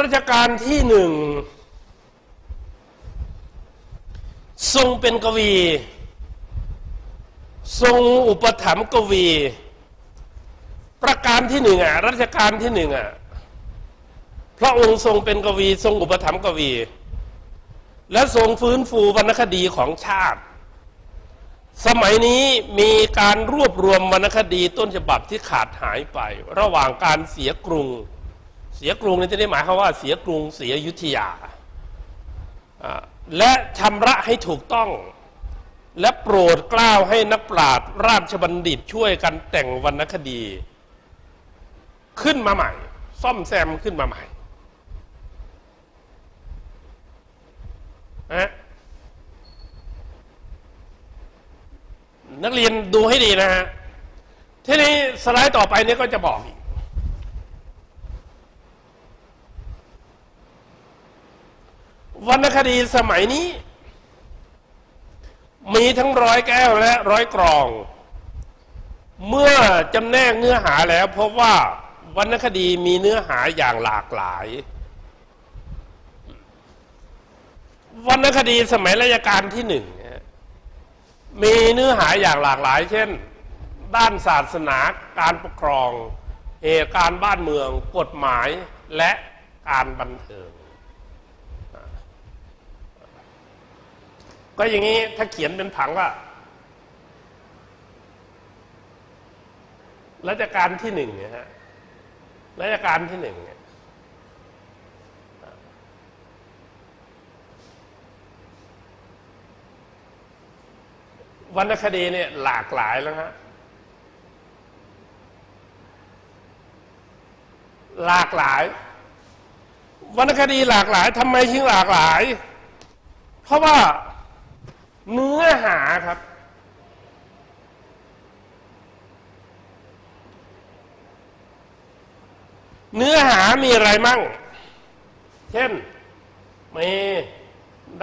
รัชกาลที่หนึ่งทรงเป็นกวี ทรงอุปถัมภ์กวี ประการที่หนึ่งอะรัชกาลที่หนึ่งอะพระองค์ทรงเป็นกวี ทรงอุปถัมภ์กวี และทรงฟื้นฟูวรรณคดีของชาติ สมัยนี้มีการรวบรวมวรรณคดีต้นฉบับที่ขาดหายไป ระหว่างการเสียกรุง เสียกรุงนี่จะได้หมายความว่าเสียกรุงเสียยุทธยา และชำระให้ถูกต้อง และโปรดกล้าวให้นักปราชญ์ราชบัณฑิตช่วยกันแต่งวรรณคดี ขึ้นมาใหม่ ซ่อมแซมขึ้นมาใหม่นะนักเรียนดูให้ดีนะฮะ ทีนี้สไลด์ต่อไปนี้ก็จะบอกอีก วรรณคดีสมัยนี้ มีทั้งร้อยแก้วและร้อยกรอง เมื่อจำแนกเนื้อหาแล้วพบว่าวรรณคดีมีเนื้อหาอย่างหลากหลายวรรณคดีสมัยรัชกาลที่หนึ่งมีเนื้อหาอย่างหลากหลาย เช่น ด้านศาสนาการปกครองเหตุการณ์บ้านเมือง กฎหมายและการบันเทิง ก็อย่างนี้ถ้าเขียนเป็นผังว่ารัชกาลที่หนึ่งเนี่ยฮะรัชกาลที่หนึ่งเนี่ยวรรณคดีเนี่ยหลากหลายแล้วฮะหลากหลาย วรรณคดีหลากหลายทำไมถึงหลากหลาย เพราะว่า เนื้อหาครับ เนื้อหามีอะไรมั่ง เช่นมี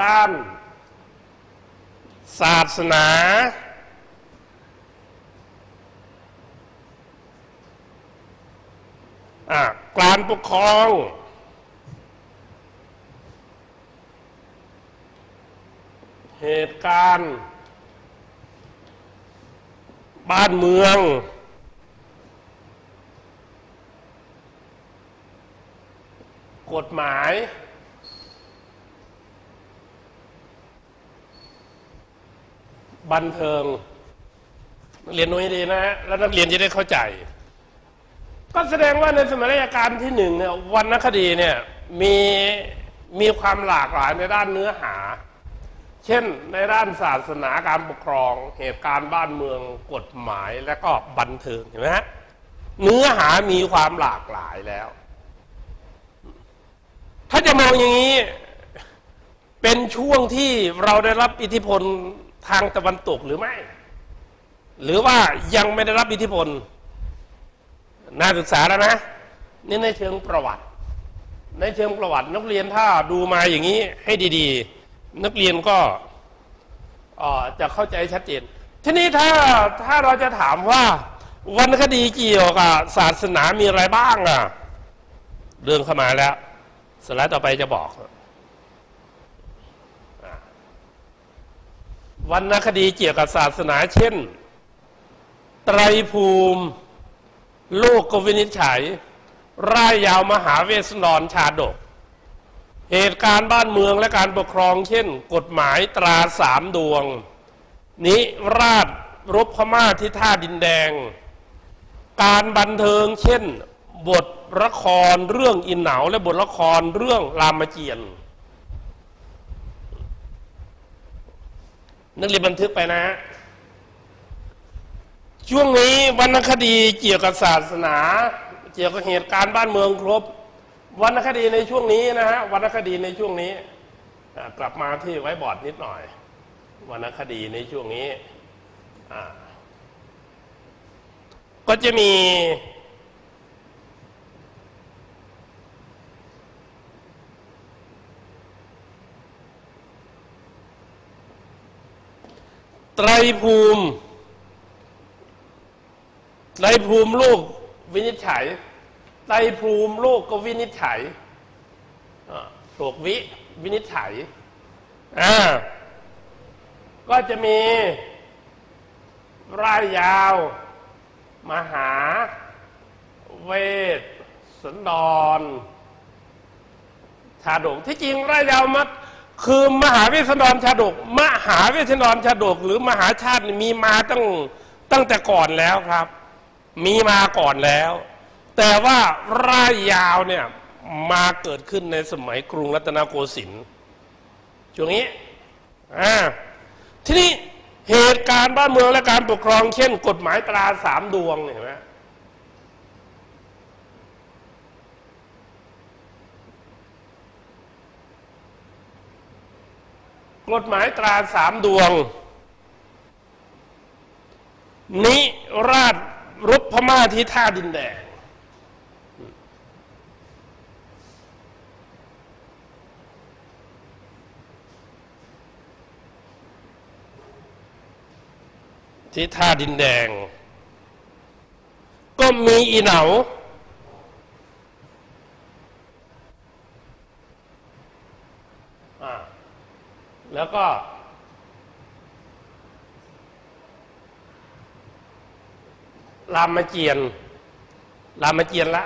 ด้าน ศาสนา การปกครอง เหตุการณ์ บ้านเมือง กฎหมาย บันเทิงเรียนน้อยดีนะฮะแล้วนักเรียนจะได้เข้าใจ ก็แสดงว่าในสมัยรัชกาลที่หนึ่งเนี่ยวรรณคดีเนี่ยมีมีความหลากหลายในด้านเนื้อหา เช่นในด้านศาสนาการปกครอง เหตุการณ์บ้านเมืองกฎหมายและก็บันเทิงเห็นไหมฮะเนื้อหามีความหลากหลายแล้ว ถ้าจะมองอย่างนี้ เป็นช่วงที่เราได้รับอิทธิพลทางตะวันตกหรือไม่ หรือว่ายังไม่ได้รับอิทธิพลน่าศึกษาแล้วนะนี่ในเชิงประวัติ ในเชิงประวัตินักเรียนถ้าดูมาอย่างนี้ให้ดี ๆ นักเรียนก็จะเข้าใจชัดเจน ทีนี้ถ้าถ้าเราจะถามว่า วรรณคดีเกี่ยวกับศาสนามีอะไรบ้างอะ เรื่องเข้ามาแล้วสไลด์ต่อไปจะบอกวรรณคดีเกี่ยวกับศาสนาเช่น ไตรภูมิ โลกกวินิจฉัย ร่ายยาวมหาเวสนรชาดก เหตุการณ์บ้านเมืองและการปกครอง เช่น กฎหมายตราสามดวง นิราชรบพม่าที่ท่าดินแดง การบันเทิงเช่น บทละครเรื่องอินเหนาและบทละครเรื่องรามเกียรติ์นักเรียนบันทึกไปนะ ช่วงนี้วรรณคดีเกี่ยวกับศาสนา เกี่ยวกับเหตุการณ์บ้านเมืองครบ วรรณคดีในช่วงนี้นะฮะวรรณคดีในช่วงนี้กลับมาที่ไว้บอร์ดนิดหน่อยวรรณคดีในช่วงนี้ก็จะมีไตรภูมิไตรภูมิโลกวินิจฉัย ไตรภูมิโลกก็วินิจฉัยอ่าถูกวิวินิจฉัยก็จะมีรายยาว มหา เวทสันดรชาดกที่จริงรายยาวมัดคือมหาเวสสันดรชาดก มหาเวสสันดรชาดก หรือมหาชาตินี่มีมาตั้งตั้งแต่ก่อนแล้วครับ มีมาก่อนแล้ว แต่ว่าร่ายยาวเนี่ยมาเกิดขึ้นในสมัยกรุงรัตนโกสินทร์ช่วงนี้อ่าทีนี้เหตุการณ์บ้านเมืองและการปกครองเช่น กฎหมายตราสามดวงเห็นไหมกฎหมายตราสามดวง นิราชรบพม่าที่ท่าดินแดง ที่ท่าดินแดง ก็มีอีเหนาแล้วก็ รามเกียรติรามเกียรติละ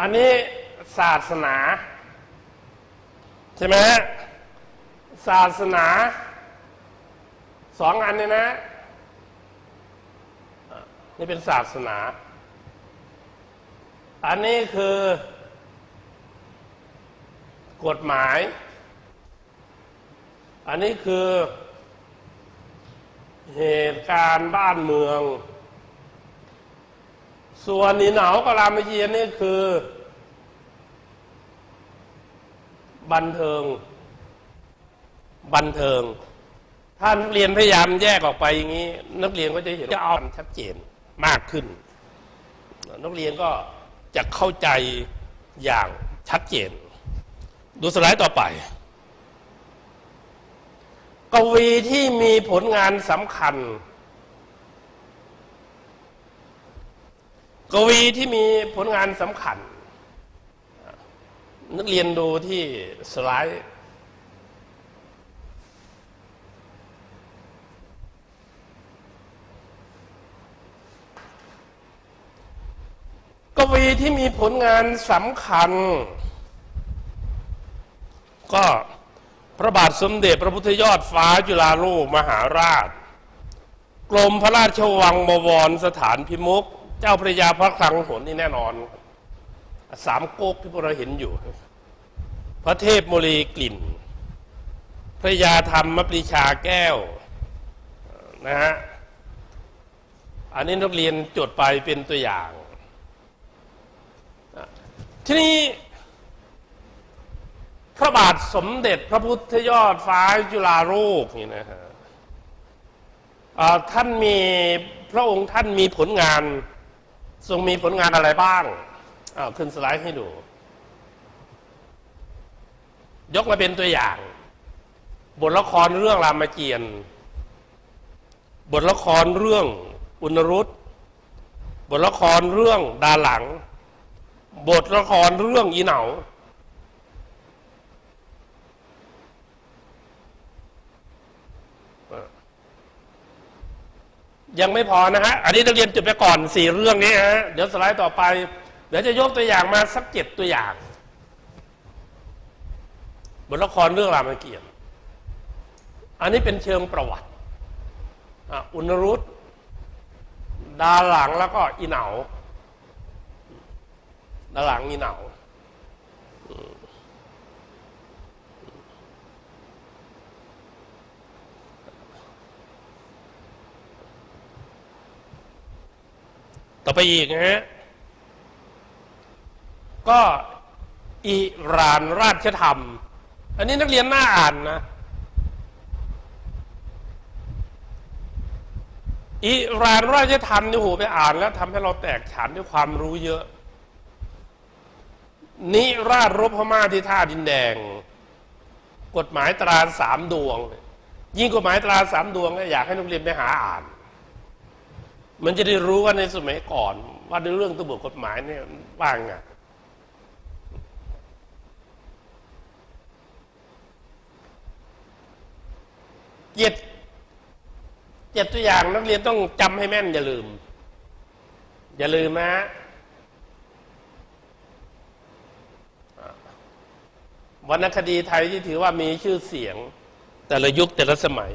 อันนี้ศาสนา ใช่ไหมศาสนา สองอันเนี่ยนะนี่เป็นศาสนา อันนี้คือกฎหมาย อันนี้คือเหตุการณ์บ้านเมือง ส่วนนีหนาวกรามเกียรติ์นี่คือ บันเทิง บันเทิง ถ้านักเรียนพยายามแยกออกไปอย่างนี้ นักเรียนก็จะเห็นจะเอาชัดเจนมากขึ้น นักเรียนก็จะเข้าใจอย่างชัดเจน ดูสไลด์ต่อไป กวีที่มีผลงานสำคัญ กวีที่มีผลงานสำคัญ นักเรียนดูที่สไลด์ วีที่มีผลงานสำคัญ ก็พระบาทสมเด็จพระพุทธยอดฟ้าจุฬาโลกมหาราช กรมพระราชวังบวรสถานพิมุก เจ้าพระยาพระคลังหนนี่แน่นอน สามก๊กที่พวกเราเห็นอยู่ พระเทพโมลีกลิ่น พระยาธรรมมปรีชาแก้วนะฮะอันนี้นักเรียนจดไปเป็นตัวอย่าง ทีนี้พระบาทสมเด็จพระพุทธยอดฟ้าจุฬาโลกนี่นะฮะท่านมีพระองค์ท่านมีผลงาน ทรงมีผลงานอะไรบ้างอาขึ้นสไลด์ให้ดู ยกมาเป็นตัวอย่าง บทละครเรื่องรามเกียรติ์บทละครเรื่องอุณรุตบทละครเรื่องดาหลัง บทละครเรื่องอีเหนายังไม่พอนะฮะ อันนี้นักเรียนจุดไปก่อนสี่เรื่องนี้ฮะ เดี๋ยวสไลด์ต่อไป เดี๋ยวจะยกตัวอย่างมาสักเจ็ดตัวอย่าง บทละครเรื่องรามเกียรติ์อันนี้เป็นเชิงประวัติ อุณรุตดาหลังแล้วก็อีเหนา ดาหลังอีเหนาต่อไปอีกนะฮะ ก็อิรานราชธรรม อันนี้นักเรียนน่าอ่านนะ อิรานราชธรรมนี่โหไปอ่านแล้วทำให้เราแตกฉานด้วยความรู้เยอะ นิราชรบพม่าที่ท่าดินแดง กฎหมายตราสามดวง ยิ่งกฎหมายตราสามดวงอยากให้นักเรียนไปหาอ่าน มันจะได้รู้ว่าในสมัยก่อน ว่าในเรื่องตัวบทกฎหมายเนี่ยบ้างอะเจ็ดเจ็ดตัวอย่างนักเรียนต้องจำให้แม่นอย่าลืม อย่าลืมนะ รรณคดีไทยที่ถือว่ามีชื่อเสียงแต่ละยุคแต่ละสมัย